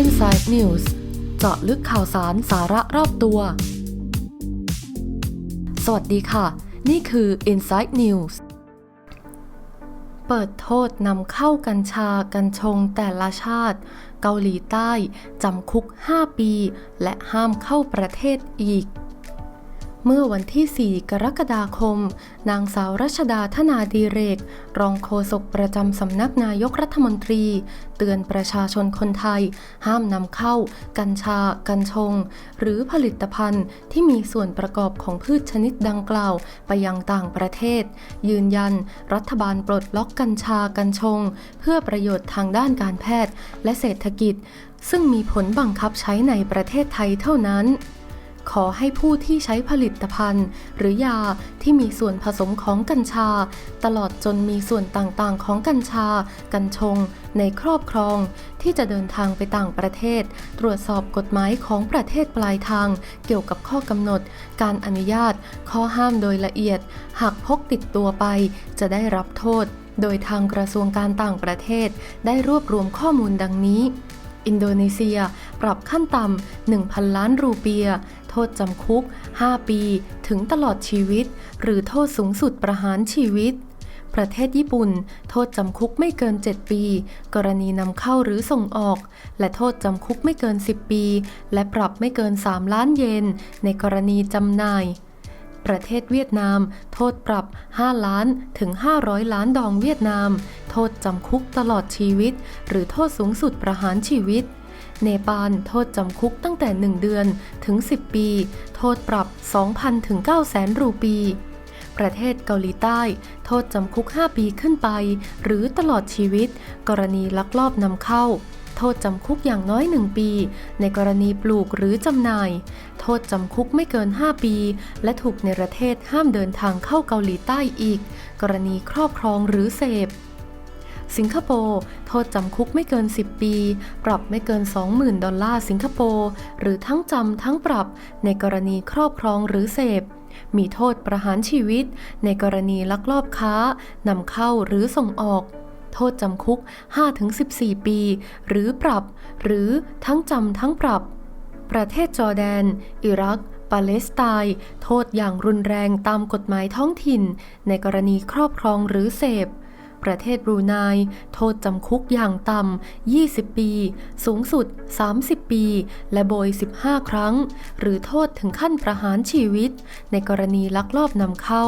Inside News เจาะลึกข่าวสารสาระรอบตัว สวัสดีค่ะ นี่คือ Inside News เปิดโทษนำเข้ากัญชากัญชงแต่ละชาติ เกาหลีใต้ จำคุก 5 ปี และห้ามเข้าประเทศอีก เมื่อวันที่ 4 กรกฎาคม นางสาวรัชดาธนาดีเรก รองโฆษกประจำสำนักนายกรัฐมนตรี เตือนประชาชนคนไทย ห้ามนำเข้า กัญชา กัญชง หรือผลิตภัณฑ์ที่มีส่วนประกอบของพืชชนิดดังกล่าวไปยังต่างประเทศ ยืนยัน รัฐบาลปลดล็อกกัญชา กัญชง เพื่อประโยชน์ทางด้านการแพทย์และเศรษฐกิจ ซึ่งมีผลบังคับใช้ในประเทศไทยเท่านั้น ขอให้ผู้ที่ใช้ผลิตภัณฑ์ หรือยาที่มีส่วนผสมของกัญชา ตลอดจนมีส่วนต่างๆ ของกัญชา กัญชง ในครอบครอง ที่จะเดินทางไปต่างประเทศ ตรวจสอบกฎหมายของประเทศปลายทาง เกี่ยวกับข้อกำหนด การอนุญาต ข้อห้ามโดยละเอียด หากพกติดตัวไป จะได้รับโทษ โดยทางกระทรวงการต่างประเทศ ได้รวบรวมข้อมูลดังนี้อินโดนีเซีย ปรับขั้นต่ำ 1,000 ล้านรูเปีย โทษจำคุก 5 ปี ถึงตลอดชีวิต หรือโทษสูงสุดประหารชีวิต ประเทศญี่ปุ่น โทษจำคุกไม่เกิน 7 ปี กรณีนำเข้าหรือส่งออก และโทษจำคุกไม่เกิน 10 ปี และปรับไม่เกิน 3 ล้านเยน ในกรณีจำหน่ายประเทศเวียดนาม โทษปรับ 5 ล้านถึง 500 ล้านดองเวียดนาม โทษจำคุกตลอดชีวิต หรือโทษสูงสุดประหารชีวิต เนปาลโทษจำคุกตั้งแต่ 1 เดือนถึง 10 ปี โทษปรับ 2,000ถึง900,000 รูปี ประเทศเกาหลีใต้ โทษจำคุก 5 ปีขึ้นไป หรือตลอดชีวิต กรณีลักลอบนำเข้า โทษจำคุกอย่างน้อย 1 ปี ในกรณีปลูกหรือจำหน่าย โทษจำคุกไม่เกิน 5 ปี และถูกในประเทศห้ามเดินทางเข้าเกาหลีใต้อีก กรณีครอบครองหรือเสพ สิงคโปร์โทษจำคุกไม่เกิน 10 ปี ปรับไม่เกิน 20,000 ดอลลาร์สิงคโปร์หรือทั้งจำทั้งปรับในกรณีครอบครองหรือเสพมีโทษประหารชีวิต ในกรณีลักลอบค้านำเข้าหรือส่งออก โทษจำคุก 5-14 ปี หรือปรับ หรือทั้งจำทั้งปรับ ประเทศจอร์แดน อิรัก ปาเลสไตน์ โทษอย่างรุนแรงตามกฎหมายท้องถิ่น ในกรณีครอบครองหรือเสพ ประเทศบรูไนโทษจำคุกอย่างต่ำ 20 ปี สูงสุด 30 ปี และโบย 15 ครั้ง หรือโทษถึงขั้นประหารชีวิต ในกรณีลักลอบนำเข้า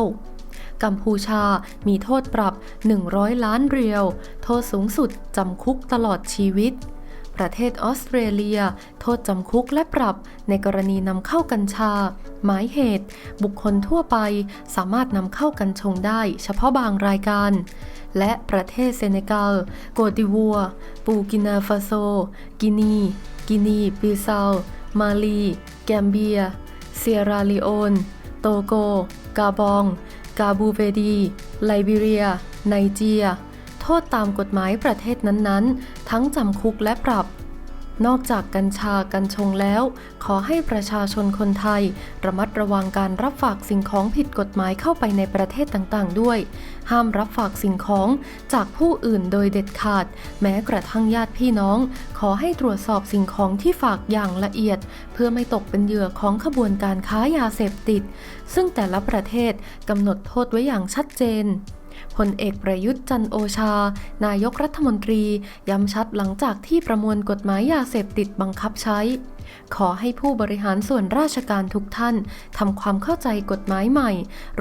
กัมพูชามีโทษปรับ 100 ล้านเรียว โทษสูงสุดจำคุกตลอดชีวิต ประเทศออสเตรเลีย โทษจำคุกและปรับในกรณีนำเข้ากัญชา หมายเหตุ บุคคลทั่วไปสามารถนำเข้ากัญชงได้เฉพาะบางรายการ และประเทศเซเนกัลโกดิวัว ปูกินาฟาโซ กินี กินีบิซาวมาลี แกมเบีย เซียราลีโอน โตโก กาบอง กาบูเวดี ไลบีเรีย ไนเจีย โทษตามกฎหมายประเทศนั้นๆ ทั้งจำคุกและปรับ นอกจากกัญชากัญชงแล้ว ขอให้ประชาชนคนไทย ระมัดระวังการรับฝากสิ่งของผิดกฎหมายเข้าไปในประเทศต่างๆ ด้วย ห้ามรับฝากสิ่งของจากผู้อื่นโดยเด็ดขาด แม้กระทั่งญาติพี่น้อง ขอให้ตรวจสอบสิ่งของที่ฝากอย่างละเอียด เพื่อไม่ตกเป็นเหยื่อของขบวนการค้ายาเสพติด ซึ่งแต่ละประเทศกำหนดโทษไว้อย่างชัดเจน พลเอกประยุทธ์จันโอชา นายกรัฐมนตรี ย้ำชัดหลังจากที่ประมวลกฎหมายยาเสพติดบังคับใช้ ขอให้ผู้บริหารส่วนราชการทุกท่านทำความเข้าใจกฎหมายใหม่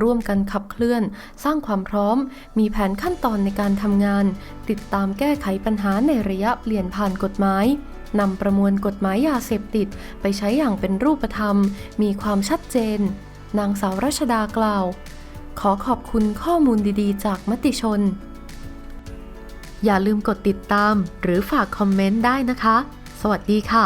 ร่วมกันขับเคลื่อน สร้างความพร้อม มีแผนขั้นตอนในการทำงาน ติดตามแก้ไขปัญหาในระยะเปลี่ยนผ่านกฎหมายนำประมวลกฎหมายยาเสพติดไปใช้อย่างเป็นรูปธรรม มีความชัดเจน นางสาวรัชดากล่าว ขอขอบคุณข้อมูลดีๆ จากมติชน อย่าลืมกดติดตามหรือฝากคอมเมนต์ได้นะคะ สวัสดีค่ะ